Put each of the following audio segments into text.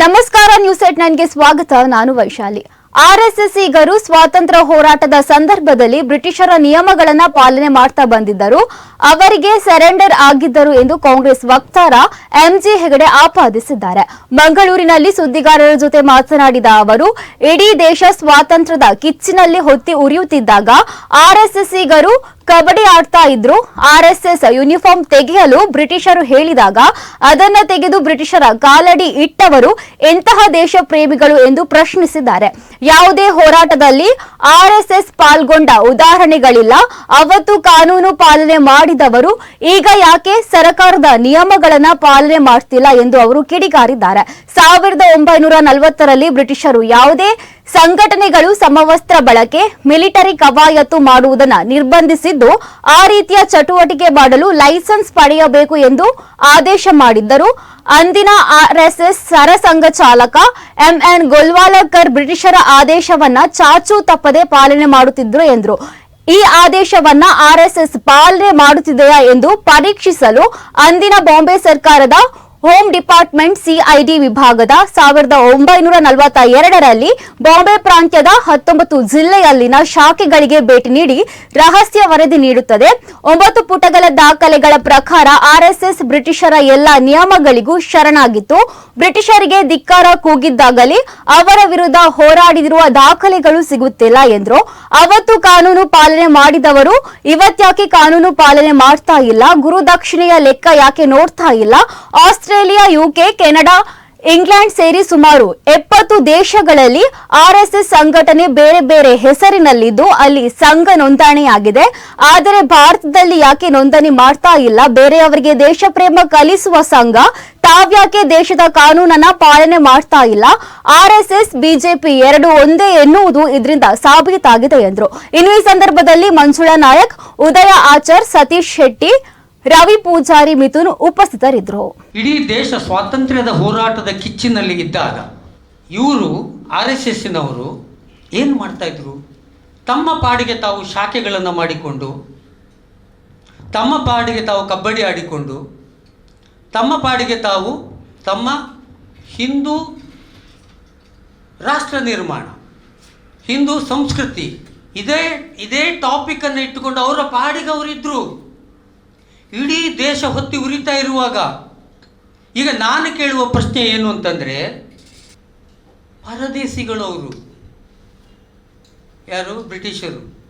ನಮಸ್ಕಾರ news eight ನೈನ್ಗೆ ಸ್ವಾಗತ. ನಾನು ವೈಶಾಲಿ. ಆರ್ಎಸ್ಎಸ್ ಈಗರು ಸ್ವಾತಂತ್ರ್ಯ ಹೋರಾಟದ ಸಂದರ್ಭದಲ್ಲಿ ಬ್ರಿಟಿಷರ ನಿಯಮಗಳನ್ನು ಪಾಲನೆ ಮಾಡ್ತಾ ಬಂದಿದ್ದರು. ಅವರಿಗೆ ಸರೆಂಡರ್ ಆಗಿದ್ದರು ಎಂದು ಕಾಂಗ್ರೆಸ್ ವಕ್ತಾರ ಎಂಜಿ ಹೆಗಡೆ ಆಪಾದಿಸಿದ್ದಾರೆ. ಮಂಗಳೂರಿನಲ್ಲಿ ಸುದ್ದಿಗಾರರ ಜೊತೆ ಮಾತನಾಡಿದ ಅವರು, ಇಡೀ ದೇಶ ಸ್ವಾತಂತ್ರ್ಯದ ಕಿಚ್ಚಿನಲ್ಲಿ ಹೊತ್ತಿ ಉರಿಯುತ್ತಿದ್ದಾಗ ಆರ್ಎಸ್ಎಸ್ ಈಗರು ಕಬಡ್ಡಿ ಆಡ್ತಾ ಇದ್ರು ಆರ್ಎಸ್ಎಸ್ ಯೂನಿಫಾರ್ಮ್ ತೆಗೆಯಲು ಬ್ರಿಟಿಷರು ಹೇಳಿದಾಗ ಅದನ್ನ ತೆಗೆದು ಬ್ರಿಟಿಷರ ಕಾಲಡಿ ಇಟ್ಟವರು ಎಂತಹ ದೇಶ ಪ್ರೇಮಿಗಳು ಎಂದು ಪ್ರಶ್ನಿಸಿದ್ದಾರೆ. ಯಾವುದೇ ಹೋರಾಟದಲ್ಲಿ ಆರ್ಎಸ್ಎಸ್ ಪಾಲ್ಗೊಂಡ ಉದಾಹರಣೆಗಳಿಲ್ಲ. ಅವತ್ತು ಕಾನೂನು ಪಾಲನೆ ಮಾಡಿದವರು, ಈಗ ಯಾಕೆ ಸರ್ಕಾರದ ನಿಯಮಗಳನ್ನು ಪಾಲನೆ ಮಾಡ್ತಿಲ್ಲ ಎಂದು ಅವರು ಕಿಡಿಕಾರಿದ್ದಾರೆ ಸಾವಿರದ ಒಂಬೈನೂರ ನಲವತ್ತರಲ್ಲಿ ಬ್ರಿಟಿಷರು ಯಾವುದೇ ಸಂಘಟನೆಗಳು ಸಮವಸ್ತ್ರ ಬಳಕೆ, ಮಿಲಿಟರಿ ಕವಾಯತು ಮಾಡುವುದನ್ನು ನಿರ್ಬಂಧಿಸಿದ್ದು, ಆ ರೀತಿಯ ಚಟುವಟಿಕೆ ಮಾಡಲು ಲೈಸೆನ್ಸ್ ಪಡೆಯಬೇಕು ಎಂದು ಆದೇಶ ಮಾಡಿದ್ದರು. ಅಂದಿನ ಆರ್ಎಸ್ಎಸ್ ಸರಸಂಘ ಚಾಲಕ ಎಂಎನ್ ಗೊಲ್ವಾಲಕರ್ ಬ್ರಿಟಿಷರ ಆದೇಶವನ್ನ ಚಾಚು ತಪ್ಪದೆ ಪಾಲನೆ ಮಾಡುತ್ತಿದ್ರು ಎಂದರು. ಈ ಆದೇಶವನ್ನ ಆರ್ಎಸ್ಎಸ್ ಪಾಲನೆ ಮಾಡುತ್ತಿದೆಯಾ ಎಂದು ಪರೀಕ್ಷಿಸಲು ಅಂದಿನ ಬಾಂಬೆ ಸರ್ಕಾರದ ಹೋಮ್ ಡಿಪಾರ್ಟ್ಮೆಂಟ್ ಸಿಐಡಿ ವಿಭಾಗದ ಸಾವಿರದ ಒಂಬೈನೂರ ನಲವತ್ತ ಎರಡರಲ್ಲಿ ಬಾಂಬೆ ಪ್ರಾಂತ್ಯದ ಹತ್ತೊಂಬತ್ತು ಜಿಲ್ಲೆಯಲ್ಲಿನ ಶಾಖೆಗಳಿಗೆ ಭೇಟಿ ನೀಡಿ ರಹಸ್ಯ ವರದಿ ನೀಡುತ್ತದೆ. ಒಂಬತ್ತು ಪುಟಗಳ ದಾಖಲೆಗಳ ಪ್ರಕಾರ ಆರ್ಎಸ್ಎಸ್ ಬ್ರಿಟಿಷರ ಎಲ್ಲ ನಿಯಮಗಳಿಗೂ ಶರಣಾಗಿತ್ತು. ಬ್ರಿಟಿಷರಿಗೆ ಧಿಕ್ಕಾರ ಕೂಗಿದ್ದಾಗಲಿ ಅವರ ವಿರುದ್ಧ ಹೋರಾಡಿರುವ ದಾಖಲೆಗಳು ಸಿಗುತ್ತಿಲ್ಲ ಎಂದರು. ಅವತ್ತು ಕಾನೂನು ಪಾಲನೆ ಮಾಡಿದವರು ಇವತ್ತ್ಯಾಕೆ ಕಾನೂನು ಪಾಲನೆ ಮಾಡ್ತಾ ಇಲ್ಲ? ಗುರುದಕ್ಷಿಣೆಯ ಲೆಕ್ಕ ಯಾಕೆ ನೋಡ್ತಾ ಇಲ್ಲ? ಆಸ್ಟ್ರೇಲಿಯಾ ಯುಕೆ ಕೆನಡಾ, ಇಂಗ್ಲೆಂಡ್ ಸೇರಿ ಸುಮಾರು ಎಪ್ಪತ್ತು ದೇಶಗಳಲ್ಲಿ ಆರ್ಎಸ್ಎಸ್ ಸಂಘಟನೆ ಬೇರೆ ಬೇರೆ ಹೆಸರಿನಲ್ಲಿದ್ದು ಅಲ್ಲಿ ಸಂಘ ನೋಂದಣಿಯಾಗಿದೆ. ಆದರೆ ಭಾರತದಲ್ಲಿ ಯಾಕೆ ನೋಂದಣಿ ಮಾಡ್ತಾ ಇಲ್ಲ? ಬೇರೆಯವರಿಗೆ ದೇಶ ಪ್ರೇಮ ಕಲಿಸುವ ಸಂಘ ತಾವ್ಯಾಕೆ ದೇಶದ ಕಾನೂನನ್ನ ಪಾಲನೆ ಮಾಡ್ತಾ ಇಲ್ಲ? ಆರ್ಎಸ್ಎಸ್ ಬಿಜೆಪಿ ಎರಡು ಒಂದೇ ಎನ್ನುವುದು ಇದರಿಂದ ಸಾಬೀತಾಗಿದೆ ಎಂದರು. ಇನ್ನು ಈ ಸಂದರ್ಭದಲ್ಲಿ ಮಂಜುಳಾ ನಾಯಕ್, ಉದಯ ಆಚಾರ್, ಸತೀಶ್ ಶೆಟ್ಟಿ ರವಿ ಪೂಜಾರಿ ಮಿಥುನ್ ಉಪಸ್ಥಿತರಿದ್ದರು. ಇಡೀ ದೇಶ ಸ್ವಾತಂತ್ರ್ಯದ ಹೋರಾಟದ ಕಿಚ್ಚಿನಲ್ಲಿ ಇದ್ದಾಗ ಇವರು ಆರ್ ಎಸ್ ಎಸ್ಸಿನವರು ಏನು ಮಾಡ್ತಾಯಿದ್ರು ತಮ್ಮ ಪಾಡಿಗೆ ತಾವು ಶಾಖೆಗಳನ್ನು ಮಾಡಿಕೊಂಡು, ತಮ್ಮ ಪಾಡಿಗೆ ತಾವು ಕಬಡ್ಡಿ ಆಡಿಕೊಂಡು, ತಮ್ಮ ಪಾಡಿಗೆ ತಾವು ತಮ್ಮ ಹಿಂದೂ ರಾಷ್ಟ್ರ ನಿರ್ಮಾಣ, ಹಿಂದೂ ಸಂಸ್ಕೃತಿ, ಇದೇ ಇದೇ ಟಾಪಿಕನ್ನು ಇಟ್ಟುಕೊಂಡು ಅವರ ಪಾಡಿಗೆ ಅವರಿದ್ದರು ಇಡೀ ದೇಶ ಹೊತ್ತಿ ಉರಿತಾ ಇರುವಾಗ ಈಗ ನಾನು ಕೇಳುವ ಪ್ರಶ್ನೆ ಏನು ಅಂತಂದರೆ ಪರದೇಶಿಗಳು ಅವರು. ಯಾರು? ಬ್ರಿಟಿಷರು.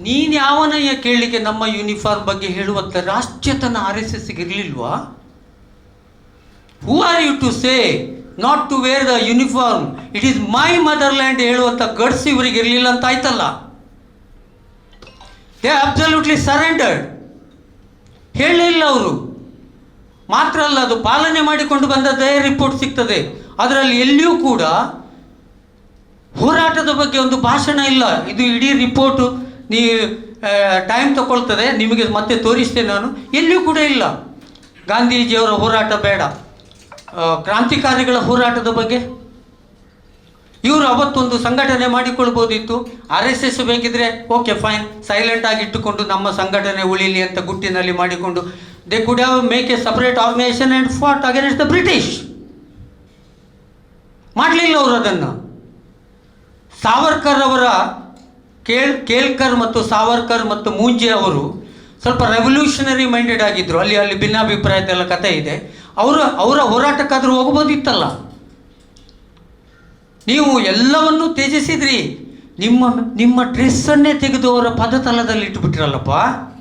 ನೀನು ಯಾವನಯ್ಯ ಕೇಳಲಿಕ್ಕೆ ನಮ್ಮ ಯೂನಿಫಾರ್ಮ್ ಬಗ್ಗೆ ಹೇಳುವಂಥ ರಾಷ್ಟ್ರೀಯತನ ಆರ್ ಎಸ್ ಎಸ್ಗೆ ಇರಲಿಲ್ವಾ? Who are you to say not to wear the uniform it is my motherland ಹೇಳುವಂಥ ಗಡ್ಸ್ ಇವರಿಗೆ ಇರಲಿಲ್ಲ ಅಂತ ಆಯ್ತಲ್ಲ? ದೇ ಅಬ್ಸಲ್ಯೂಟ್ಲಿ ಸರೆಂಡರ್ಡ್ ಹೇಳಲಿಲ್ಲ ಅವರು. ಮಾತ್ರ ಅಲ್ಲ, ಅದು ಪಾಲನೆ ಮಾಡಿಕೊಂಡು ಬಂದದ್ದೇ ರಿಪೋರ್ಟ್ ಸಿಗ್ತದೆ. ಅದರಲ್ಲಿ ಎಲ್ಲಿಯೂ ಕೂಡ ಹೋರಾಟದ ಬಗ್ಗೆ ಒಂದು ಭಾಷಣ ಇಲ್ಲ. ಇದು ಇಡೀ ರಿಪೋರ್ಟು ನೀ ಟೈಮ್ ತಗೊಳ್ತದೆ. ನಿಮಗೆ ಮತ್ತೆ ತೋರಿಸ್ತೇನೆ ನಾನು. ಎಲ್ಲಿಯೂ ಕೂಡ ಇಲ್ಲ. ಗಾಂಧೀಜಿಯವರ ಹೋರಾಟ ಬೇಡ. ಕ್ರಾಂತಿಕಾರಿಗಳ ಹೋರಾಟದ ಬಗ್ಗೆ ಇವರು ಅವತ್ತೊಂದು ಸಂಘಟನೆ ಮಾಡಿಕೊಳ್ಬೋದಿತ್ತು. ಆರ್ ಎಸ್ ಎಸ್ ಬೇಕಿದ್ರೆ ಓಕೆ, ಫೈನ್. ಸೈಲೆಂಟ್ ಆಗಿ ಇಟ್ಟುಕೊಂಡು ನಮ್ಮ ಸಂಘಟನೆ ಉಳಿಲಿ ಅಂತ ಗುಟ್ಟಿನಲ್ಲಿ ಮಾಡಿಕೊಂಡು. They could have make a separate organisation and fought against the British ಮಾಡಲಿಲ್ಲ ಅವರು ಅದನ್ನು. ಸಾವರ್ಕರ್ ಅವರ ಕೇಳ್, ಕೇಳ್ಕರ್ ಮತ್ತು ಸಾವರ್ಕರ್ ಮತ್ತು ಮೂಂಜೆ ಅವರು ಸ್ವಲ್ಪ ರೆವಲ್ಯೂಷನರಿ ಮೈಂಡೆಡ್ ಆಗಿದ್ದರು ಅಲ್ಲಿ ಅಲ್ಲಿ ಭಿನ್ನಾಭಿಪ್ರಾಯದೆಲ್ಲ ಕಥೆ ಇದೆ. ಅವರು, ಅವರ ಹೋರಾಟಕ್ಕಾದರೂ ಹೋಗ್ಬೋದಿತ್ತಲ್ಲ. ನೀವು ಎಲ್ಲವನ್ನೂ ತ್ಯಜಿಸಿದ್ರಿ. ನಿಮ್ಮ ನಿಮ್ಮ ಡ್ರೆಸ್ಸನ್ನೇ ತೆಗೆದು ಅವರ ಪದತಲದಲ್ಲಿ ಇಟ್ಟುಬಿಟ್ರಲ್ಲಪ್ಪ